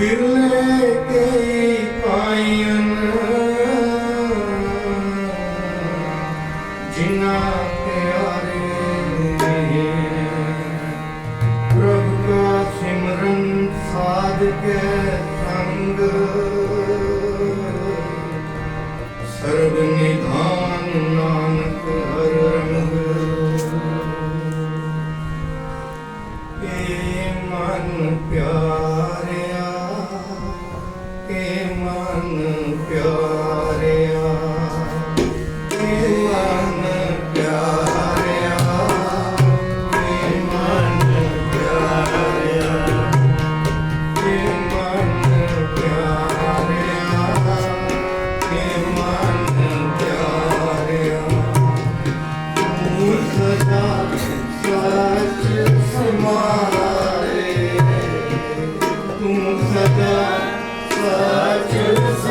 ਵਿਰਲੇ ਕਈ ਪਾਈਆਂ ਜਿਨ੍ਹਾਂ ਪਿਆਰੇ ਨੇ ਪ੍ਰਭ ਦਾ ਸਿਮਰਨ ਸਾਧ ਕੇ ਸੰਗ ਸਰਬ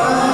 Amen.